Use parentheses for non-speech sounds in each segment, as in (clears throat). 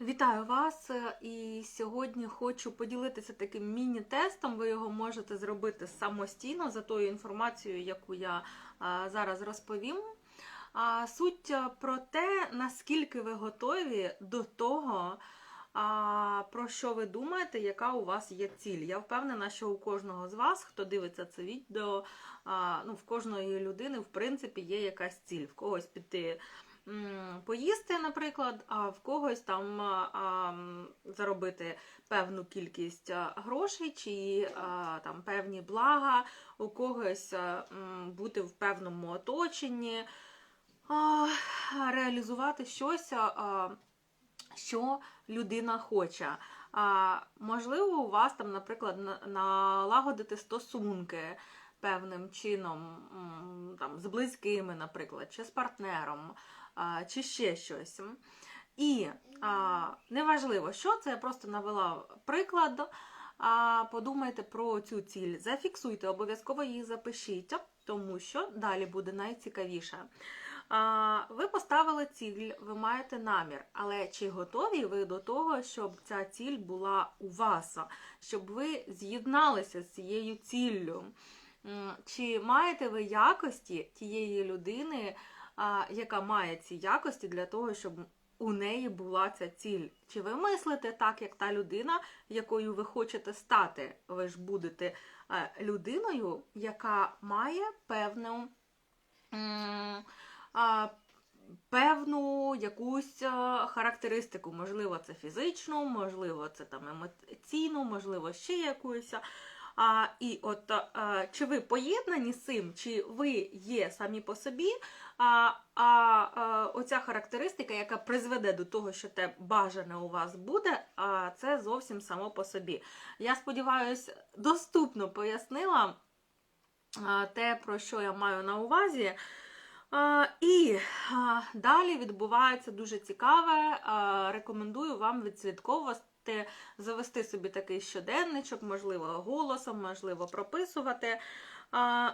Вітаю вас! І сьогодні хочу поділитися таким міні-тестом. Ви його можете зробити самостійно за тою інформацією, яку я зараз розповім. Суть про те, наскільки ви готові до того, про що ви думаєте, яка у вас є ціль. Я впевнена, що у кожного з вас, хто дивиться це відео, ну, в кожної людини, в принципі, є якась ціль, в когось піти поїсти, наприклад, а в когось там заробити певну кількість грошей чи там певні блага, у когось бути в певному оточенні, реалізувати щось, що людина хоче. Можливо, у вас там, наприклад, налагодити стосунки певним чином, там, з близькими, наприклад, чи з партнером, чи ще щось. І а, неважливо, що це, я просто навела приклад. А, подумайте про цю ціль, зафіксуйте, обов'язково її запишіть, тому що далі буде найцікавіше. А, ви поставили ціль, ви маєте намір, але чи готові ви до того, щоб ця ціль була у вас, щоб ви з'єдналися з цією ціллю? Чи маєте ви якості тієї людини, яка має ці якості для того, щоб у неї була ця ціль? Чи ви мислите так, як та людина, якою ви хочете стати? Ви ж будете е, людиною, яка має певну. Певну якусь характеристику, можливо, це фізичну, можливо, це там емоційну, можливо, ще якусь. А, і от а, чи ви поєднані з цим, чи ви є самі по собі, а, а, а оця характеристика, яка призведе до того, що те бажане у вас буде, а, це зовсім само по собі. Я сподіваюся, доступно пояснила а, те, про що я маю на увазі. А, і а, далі відбувається дуже цікаве. А, рекомендую вам відслідковувати, завести собі такий щоденничок, можливо, голосом, можливо, прописувати. А,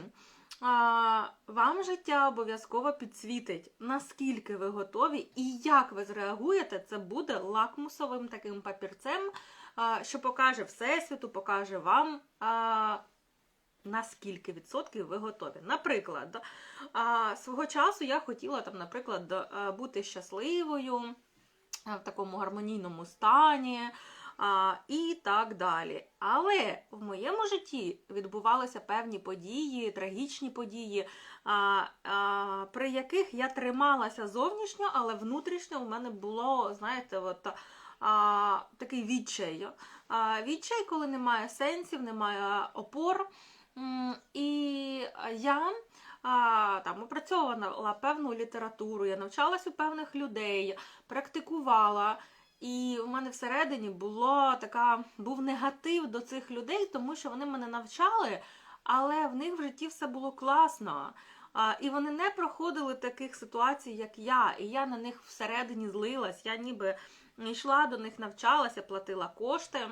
(clears throat) а, вам життя обов'язково підсвітить, наскільки ви готові і як ви зреагуєте, це буде лакмусовим таким папірцем, а, що покаже Всесвіту, покаже вам. А, Наскільки відсотків ви готові? Наприклад, свого часу я хотіла там, наприклад, бути щасливою в такому гармонійному стані а, і так далі. Але в моєму житті відбувалися певні події, трагічні події, а, а, при яких я трималася зовнішньо, але внутрішньо в мене було, знаєте, от. А, такий відчай. А, відчай, коли немає сенсів, немає опор. І я а, там опрацьовувала певну літературу, я навчалась у певних людей, практикувала. І в мене всередині було така, був негатив до цих людей, тому що вони мене навчали, але в них в житті все було класно. А, і вони не проходили таких ситуацій, як я. І я на них всередині злилась. Я ніби йшла до них, навчалася, платила кошти.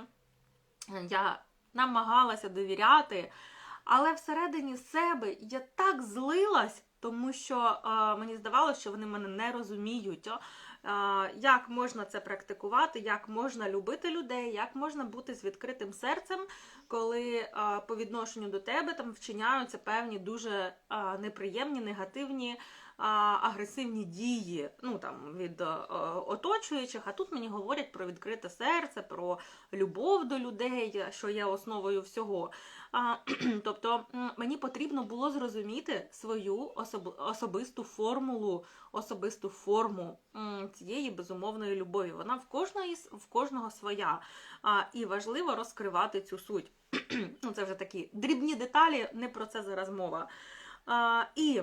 Я намагалася довіряти. Але всередині себе я так злилась, тому що е, мені здавалося, що вони мене не розуміють. Е, як можна це практикувати, як можна любити людей, як можна бути з відкритим серцем, коли е, по відношенню до тебе там вчиняються певні дуже е, неприємні, негативні. Агресивні дії ну там від е, оточуючих, а тут мені говорять про відкрите серце, про любов до людей, що є основою всього. (clears throat) Тобто мені потрібно було зрозуміти свою особ, особисту формулу, особисту форму цієї безумовної любові. Вона в кожної в кожного своя. І важливо розкривати цю суть. (clears throat) ну, це вже такі дрібні деталі, не про це зараз мова. І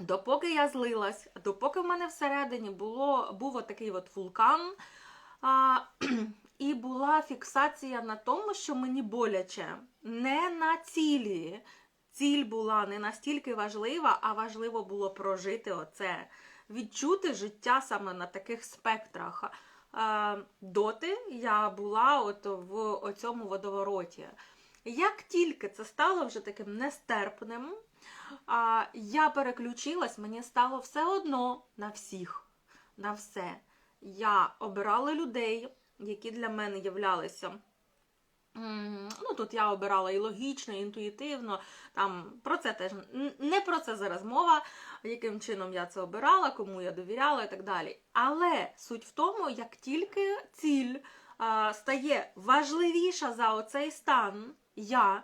допоки я злилась, допоки в мене всередині було, був отакий от вулкан. А, (clears throat) і була фіксація на тому, що мені боляче, не на цілі. Ціль була не настільки важлива, а важливо було прожити оце, відчути життя саме на таких спектрах. Доти я була от в цьому водовороті. Як тільки це стало вже таким нестерпним, а, я переключилась, мені стало все одно на всіх, на все. я обирала людей, які для мене являлися. Ну, тут я обирала і логічно, і інтуїтивно. Там про це теж не про це зараз мова, яким чином я це обирала, кому я довіряла і так далі. Але суть в тому, як тільки ціль а, стає важливіша за оцей стан, я,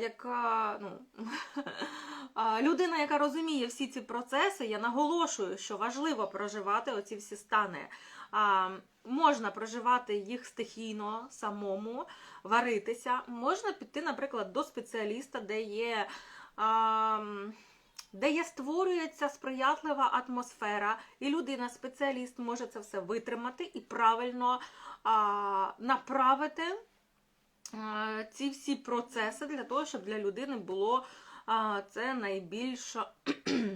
яка ну, (laughs) людина, яка розуміє всі ці процеси, я наголошую, що важливо проживати оці всі стани. Можна проживати їх стихійно, самому, варитися. Можна піти, наприклад, до спеціаліста, де є. Де є створюється сприятлива атмосфера, і людина, спеціаліст, може це все витримати і правильно а, направити ці всі процеси для того, щоб для людини було це найбільш,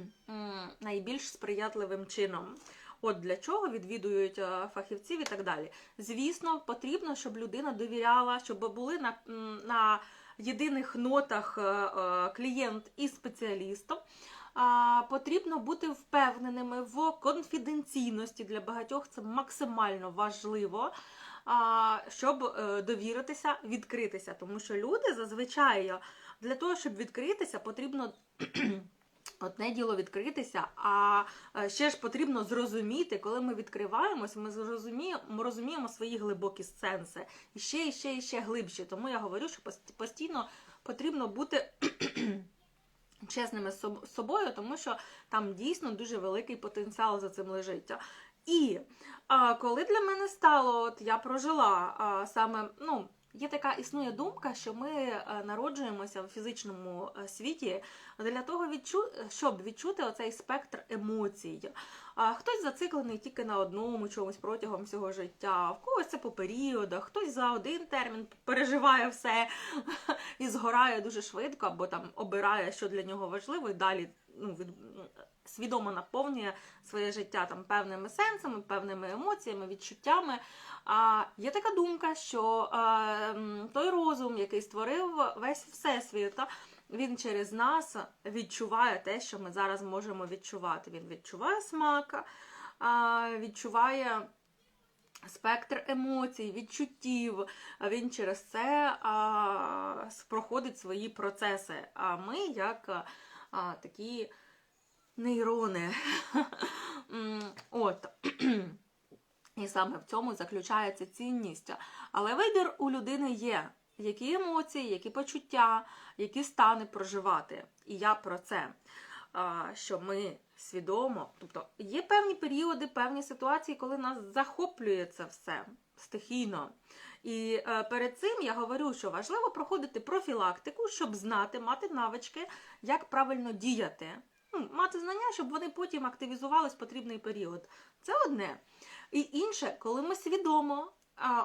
(clears throat) найбільш сприятливим чином. От для чого відвідують фахівців і так далі. Звісно, потрібно, щоб людина довіряла, щоб були на, на єдиних нотах е, е, клієнт і спеціалістом. Потрібно бути впевненими в конфіденційності. Для багатьох це максимально важливо, щоб е, довіритися, відкритися. Тому що люди зазвичай для того, щоб відкритися, потрібно. (clears throat) Одне діло відкритися, а е, ще ж потрібно зрозуміти, коли ми відкриваємось, ми зрозуміємо, розуміємо свої глибокі сенси. І ще, і ще, і ще глибші. Тому я говорю, що постійно потрібно бути (clears throat) чесними з собою, тому що там дійсно дуже великий потенціал за цим лежить. І а, коли для мене стало, от я прожила а, саме, ну, є така існує думка, що ми е, народжуємося в фізичному е, світі для того, відчу... щоб відчути оцей спектр емоцій. А, хтось зациклений тільки на одному чомусь протягом всього життя, в когось це по періодах, хтось за один термін переживає все (laughs) і згорає дуже швидко, або там обирає, що для нього важливо, і далі ну, від... свідомо наповнює своє життя там певними сенсами, певними емоціями, відчуттями. А є така думка, що е, той розум, який створив весь всесвіт, він через нас відчуває те, що ми зараз можемо відчувати. Він відчуває смак, відчуває спектр емоцій, відчуттів. Він через це проходить свої процеси. А ми, як такі нейрони. (laughs) От. (clears throat) І саме в цьому заключається цінність. Але вибір у людини є. Які емоції, які почуття, які стани проживати. І я про це. Що ми свідомо, тобто є певні періоди, певні ситуації, коли нас захоплює це все стихійно. І е, перед цим я говорю, що важливо проходити профілактику, щоб знати, мати навички, як правильно діяти. Мати знання, щоб вони потім активізувались в потрібний період. Це одне. І інше, коли ми свідомо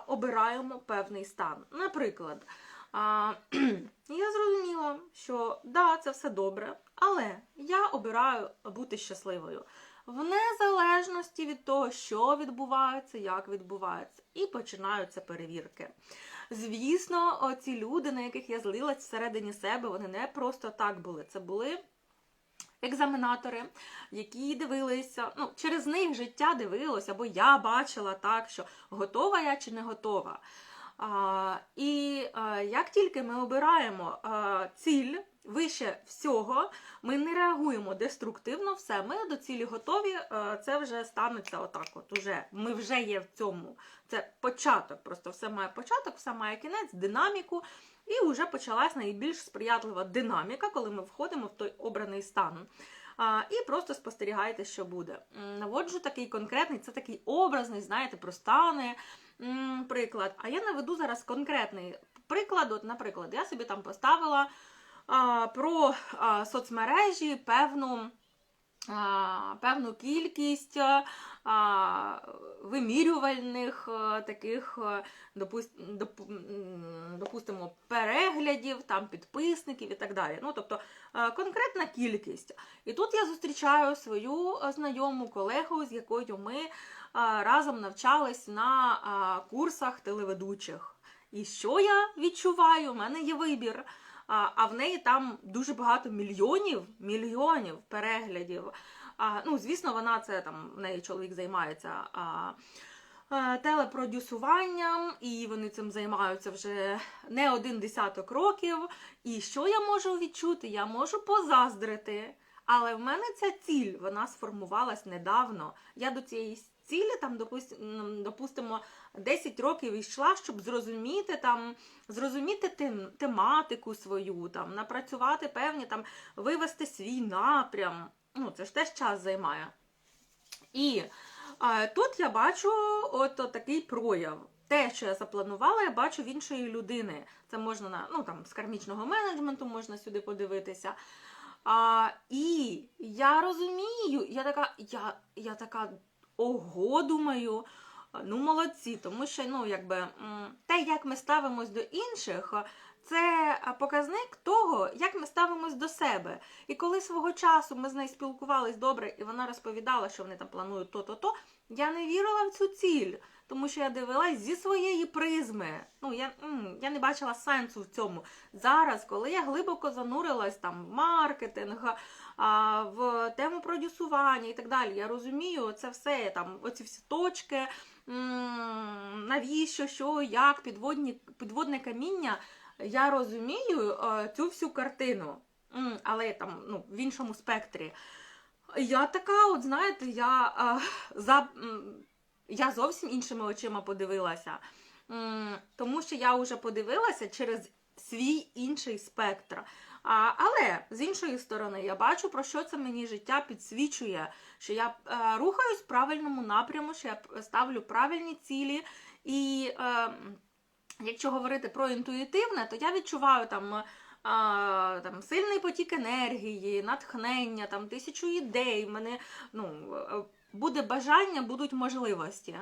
обираємо певний стан. Наприклад, (clears throat) я зрозуміла, що да, це все добре, але я обираю бути щасливою. В незалежності від того, що відбувається, як відбувається, і починаються перевірки. Звісно, ці люди, на яких я злилась всередині себе, вони не просто так були. Це були екзаменатори, які дивилися, ну, через них життя дивилося, або я бачила так, що готова я чи не готова. А, і а, як тільки ми обираємо а, ціль вище всього, ми не реагуємо деструктивно, все, ми до цілі готові, це вже станеться отак. От уже ми вже є в цьому. Це початок, просто все має початок, все має кінець, динаміку. І вже почалась найбільш сприятлива динаміка, коли ми входимо в той обраний стан. І просто спостерігайте, що буде. Наводжу такий конкретний, це такий образний, знаєте, про стани приклад. А я наведу зараз конкретний приклад. От, наприклад, я собі там поставила а, про а, соцмережі певну. Певну кількість вимірювальних таких, допус- доп- м, допустимо, переглядів, там, підписників і так далі. Ну, тобто конкретна кількість. І тут я зустрічаю свою знайому колегу, з якою ми разом навчались на курсах телеведучих. І що я відчуваю? У мене є вибір. А, а в неї там дуже багато мільйонів, мільйонів переглядів. А, ну, звісно, вона це там, в неї чоловік займається. А, е, Телепродюсуванням, і вони цим займаються вже не один десяток років. І що я можу відчути? Я можу позаздрити. Але в мене ця ціль вона сформувалась недавно. Я до цієї цілі, там, допустимо, допустимо 10 років йшла, щоб зрозуміти там, зрозуміти тем, тематику свою, там, напрацювати певні там, вивести свій напрям. Ну, це ж теж час займає. І а, тут я бачу от, от такий прояв. Те, що я запланувала, я бачу в іншої людини. Це можна на ну там з кармічного менеджменту можна сюди подивитися. А, І я розумію, я така, я, я така ого, думаю. Ну, молодці, тому що ну, якби, те, як ми ставимось до інших, це показник того, як ми ставимось до себе. І коли свого часу ми з нею спілкувались добре, і вона розповідала, що вони там планують то-то-то, я не вірила в цю ціль, тому що я дивилась зі своєї призми. Ну, я я не бачила сенсу в цьому. Зараз, коли я глибоко занурилась там в маркетинг, в тему продюсування і так далі, я розумію, це все там, оці всі точки, навіщо, що, як, підводні, підводне каміння. Я розумію е, цю всю картину, але там ну, в іншому спектрі. Я така, от знаєте, я е, за. я зовсім іншими очима подивилася. Тому що я вже подивилася через свій інший спектр. А, але з іншої сторони, я бачу, про що це мені життя підсвічує, що я е, рухаюсь в правильному напряму, що я ставлю правильні цілі. І е, якщо говорити про інтуїтивне, то я відчуваю там. А, там сильний потік енергії, натхнення, там тисячу ідей. Мене ну, е, буде бажання, будуть можливості.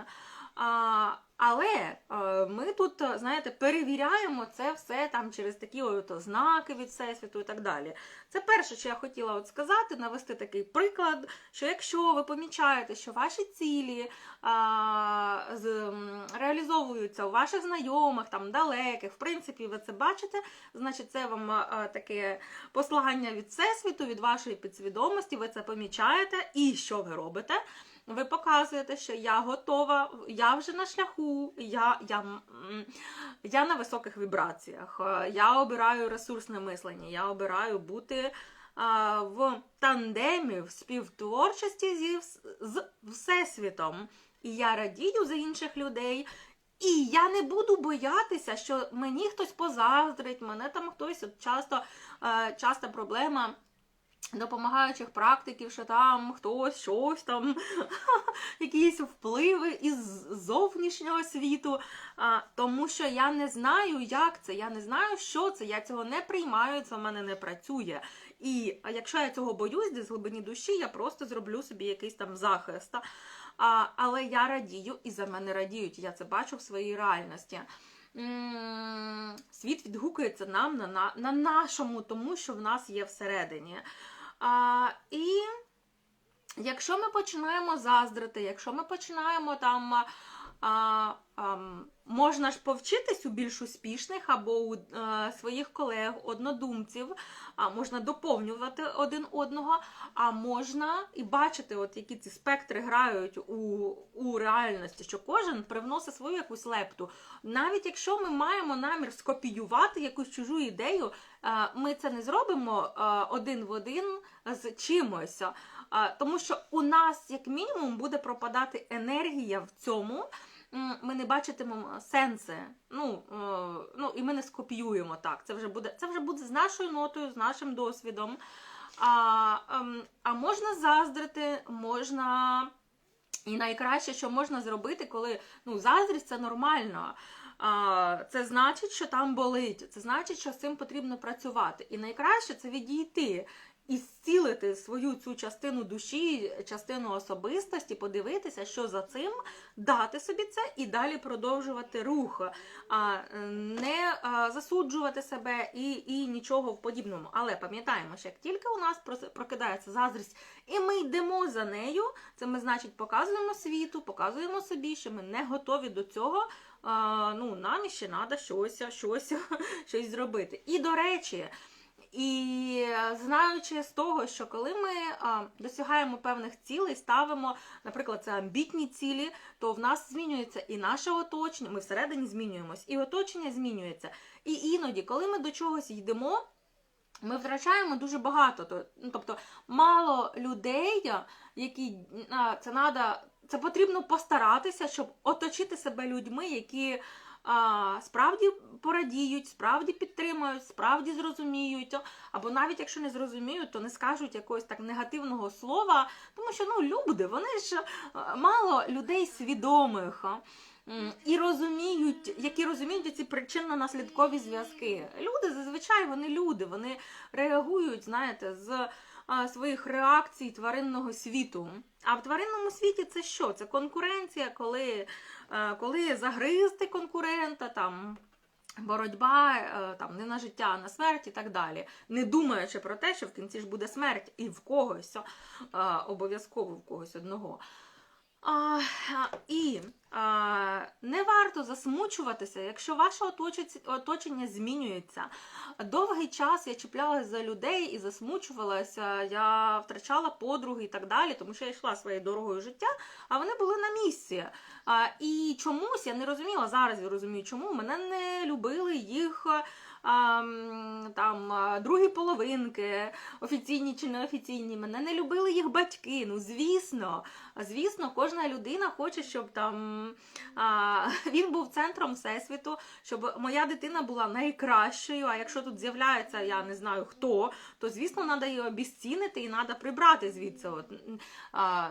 А, Але е, ми тут, знаєте, перевіряємо це все там через такі от знаки від всесвіту і так далі. Це перше, що я хотіла от сказати, навести такий приклад, що якщо ви помічаєте, що ваші цілі а, з, реалізовуються у ваших знайомих, там далеких, в принципі, ви це бачите, значить це вам а, таке послання від всесвіту, від вашої підсвідомості, ви це помічаєте, і що ви робите? Ви показуєте, що я готова, я вже на шляху, я я, я на високих вібраціях, я обираю ресурсне мислення, я обираю бути в тандемі, в співтворчості зі, з Всесвітом. І я радію за інших людей. І я не буду боятися, що мені хтось позаздрить, мене там хтось от часто, е, часто проблема допомагаючих практиків, що там хтось щось там, (laughs) якісь впливи із зовнішнього світу. А, Тому що я не знаю, як це, я не знаю, що це, я цього не приймаю, це в мене не працює. І якщо я цього боюсь, десь з глибині душі, я просто зроблю собі якийсь там захист. А, Але я радію і за мене радіють. Я це бачу в своїй реальності. Світ відгукується нам на, на, на нашому, тому що в нас є всередині. А, І якщо ми починаємо заздрити, якщо ми починаємо там. А, Можна ж повчитись у більш успішних або у е, своїх колег, однодумців, а можна доповнювати один одного, а можна і бачити, от які ці спектри грають у у реальності, що кожен привносить свою якусь лепту. Навіть якщо ми маємо намір скопіювати якусь чужу ідею, ми це не зробимо один в один з чимось. Тому що у нас, як мінімум, буде пропадати енергія в цьому ми не бачитимемо сенси. Ну, е, ну і ми не скопіюємо так. Це вже буде це вже буде з нашою нотою, з нашим досвідом. А, ем, А можна заздрити, можна. І найкраще, що можна зробити, коли ну, заздрість це нормально. А, Це значить, що там болить, це значить, що з цим потрібно працювати. І найкраще це відійти і зцілити свою цю частину душі, частину особистості, подивитися, що за цим, дати собі це і далі продовжувати рух, а не засуджувати себе і і нічого в подібному. Але пам'ятаємо, що як тільки у нас прокидається заздрість, і ми йдемо за нею, це ми, значить, показуємо світу, показуємо собі, що ми не готові до цього. А, ну, Нам ще треба щось, щось, (laughs) щось зробити. І до речі. І е, знаючи з того, що коли ми а, досягаємо певних цілей, ставимо, наприклад, це амбітні цілі, то в нас змінюється і наше оточення, ми всередині змінюємось, і оточення змінюється. І іноді, коли ми до чогось йдемо, ми втрачаємо дуже багато. То- ну, Тобто мало людей, які а, це надо, це потрібно постаратися, щоб оточити себе людьми, які а, справді порадіють, справді підтримують, справді зрозуміють. Або навіть якщо не зрозуміють, то не скажуть якогось так негативного слова, тому що ну люди, вони ж мало людей свідомих. І розуміють, які розуміють ці причинно-наслідкові зв'язки. Люди зазвичай вони люди, вони реагують, знаєте, з а, своїх реакцій тваринного світу. А в тваринному світі це що? Це конкуренція, коли, е, коли загризти конкурента, там. Боротьба е, там не на життя, а на смерть і так далі, не думаючи про те, що в кінці ж буде смерть і в когось, обов'язково в когось одного. А, і а, не варто засмучуватися, якщо ваше оточення змінюється. Довгий час я чіплялася за людей і засмучувалася, я втрачала подруги і так далі, тому що я йшла своєю дорогою життя, а вони були на місці. А, і чомусь я не розуміла, зараз я розумію, чому мене не любили їх. Там другі половинки, офіційні чи неофіційні, мене не любили їх батьки. Ну, звісно, звісно, кожна людина хоче, щоб там (laughs) він був центром всесвіту, щоб моя дитина була найкращою. А якщо тут з'являється, я не знаю хто, то звісно, треба її обіцінити і треба прибрати звідси. От,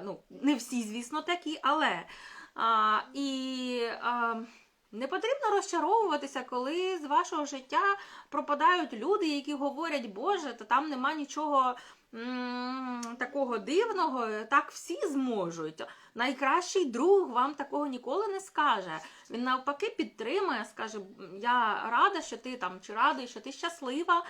ну, не всі, звісно, такі, але. А, і а, не потрібно розчаровуватися, коли з вашого життя пропадають люди, які говорять, Боже, то там нема нічого м, такого дивного, так всі зможуть. Найкращий друг вам такого ніколи не скаже. Він навпаки підтримує, скаже: Я рада, що ти там, чи радий, що ти щаслива.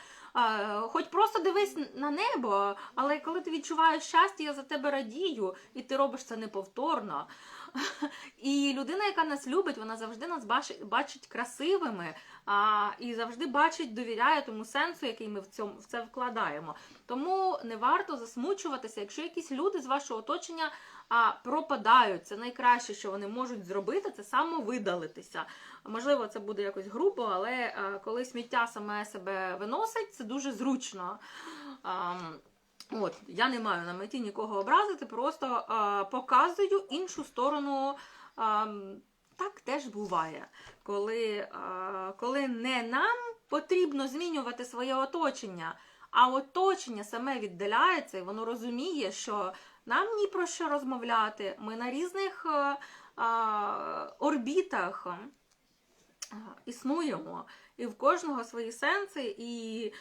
Хоч просто дивись на небо, але коли ти відчуваєш щастя, я за тебе радію, і ти робиш це неповторно. (laughs) І людина, яка нас любить, вона завжди нас бачить, бачить красивими а, і завжди бачить, довіряє тому сенсу, який ми в, цьому, в це вкладаємо. Тому не варто засмучуватися, якщо якісь люди з вашого оточення а, пропадають. Це найкраще, що вони можуть зробити, це самовидалитися. Можливо, це буде якось грубо, але коли сміття саме себе виносить, це дуже зручно. От, я не маю на меті нікого образити, просто показую іншу сторону. Так теж буває, коли, коли не нам потрібно змінювати своє оточення, а оточення саме віддаляється, і воно розуміє, що нам ні про що розмовляти. Ми на різних орбітах існуємо, і в кожного свої сенси, і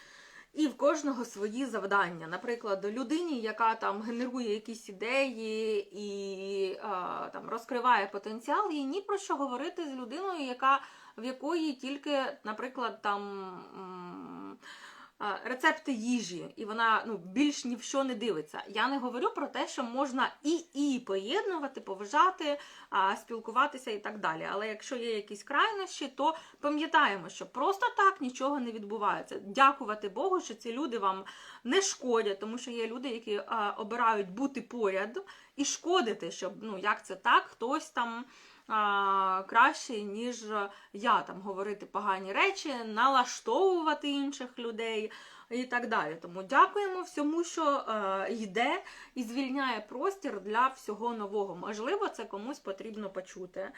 і в кожного свої завдання. Наприклад, людині, яка там генерує якісь ідеї і а, там розкриває потенціал, їй ні про що говорити з людиною, яка в якої тільки, наприклад, там. Рецепти їжі, і вона ну більш ні в що не дивиться. Я не говорю про те, що можна і і поєднувати, поважати, спілкуватися і так далі. Але якщо є якісь крайнощі, то пам'ятаємо, що просто так нічого не відбувається. Дякувати Богу, що ці люди вам не шкодять, тому що є люди, які обирають бути поряд і шкодити, щоб ну як це так, хтось там. Краще, ніж я там говорити погані речі, налаштовувати інших людей і так далі. Тому дякуємо всьому, що е, йде і звільняє простір для всього нового. Можливо, це комусь потрібно почути.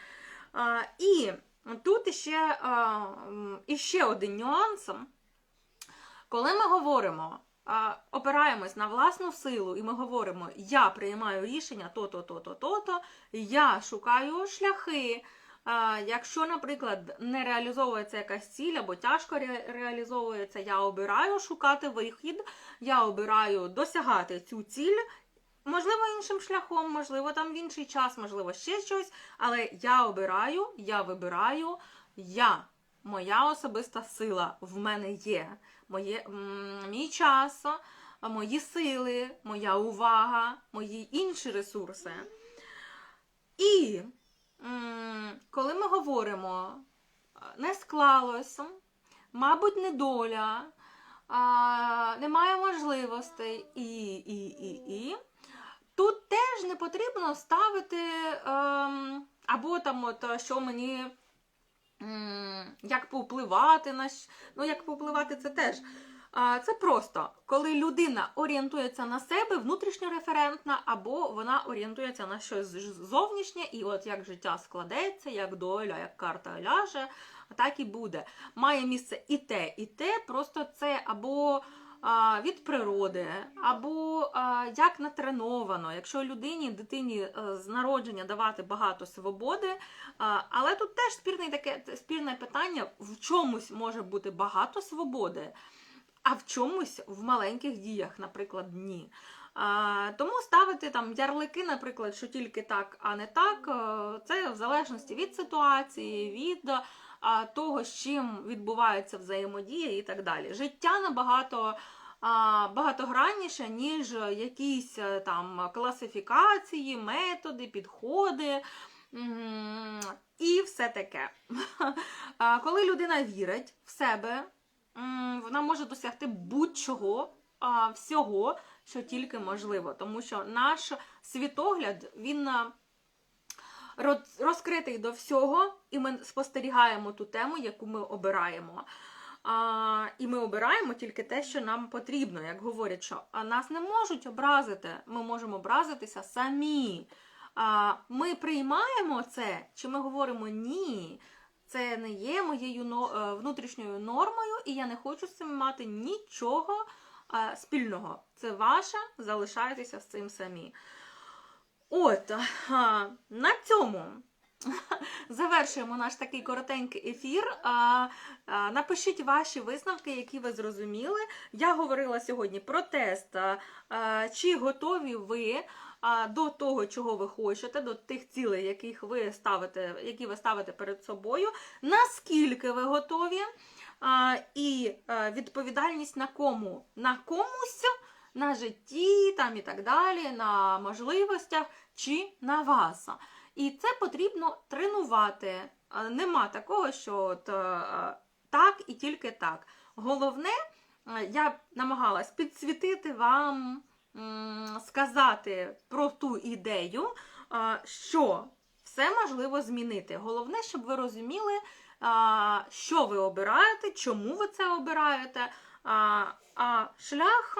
І тут іще, іще один нюанс. Коли ми говоримо, опираємось на власну силу, і ми говоримо, я приймаю рішення то-то, то-то, то-то, я шукаю шляхи. Якщо, наприклад, не реалізовується якась ціль або тяжко ре- реалізовується, я обираю шукати вихід, я обираю досягати цю ціль. Можливо, іншим шляхом, можливо, там в інший час, можливо, ще щось. Але я обираю, я вибираю, я, моя особиста сила в мене є. Моє, мій час, мої сили, моя увага, мої інші ресурси. І коли ми говоримо, не склалося, мабуть, не доля, немає можливостей і, і, і, і. Тут теж не потрібно ставити ем, або там, от, що мені. Як повпливати на ну як повпливати, це теж. Це просто коли людина орієнтується на себе, внутрішньо референтна, або вона орієнтується на щось зовнішнє, і от як життя складеться, як доля, як карта ляже, так і буде. Має місце і те, і те, просто це або від природи, або як натреновано, якщо людині, дитині е, з народження давати багато свободи. Але тут теж спірне таке спірне питання: в чомусь може бути багато свободи, а в чомусь в маленьких діях, наприклад, ні. Тому ставити там ярлики, наприклад, що тільки так, а не так, е, це в залежності від ситуації, від того, з чим відбувається взаємодія і так далі. Життя набагато багатогранніше, ніж якісь е, там класифікації, методи, підходи. І все таке. (laughs) Коли людина вірить в себе, вона може досягти будь-чого, всього, що тільки можливо. Тому що наш світогляд, він розкритий до всього, і ми спостерігаємо ту тему, яку ми обираємо. А, і ми обираємо тільки те, що нам потрібно. Як говорять, що нас не можуть образити, ми можемо образитися самі. А, ми приймаємо це, чи ми говоримо ні, це не є моєю е, внутрішньою нормою, і я не хочу з цим мати нічого е, спільного. Це ваше, залишайтеся з цим самі. От, на цьому (laughs) завершуємо наш такий коротенький ефір. Напишіть ваші висновки, які ви зрозуміли. Я говорила сьогодні про тест, чи готові ви до того, чого ви хочете, до тих цілей, яких ви ставите, які ви ставите перед собою, наскільки ви готові, і відповідальність на кому? На комусь, на житті там і так далі, на можливостях чи на вас. І це потрібно тренувати. Нема такого, що от, е, так і тільки так. Головне, е, я намагалась підсвітити вам, сказати про ту ідею, е, що все можливо змінити. Головне, щоб ви розуміли, що ви обираєте, чому ви це обираєте. А, шлях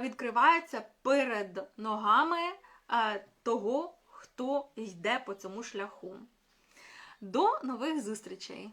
відкривається перед ногами того, хто йде по цьому шляху. До нових зустрічей!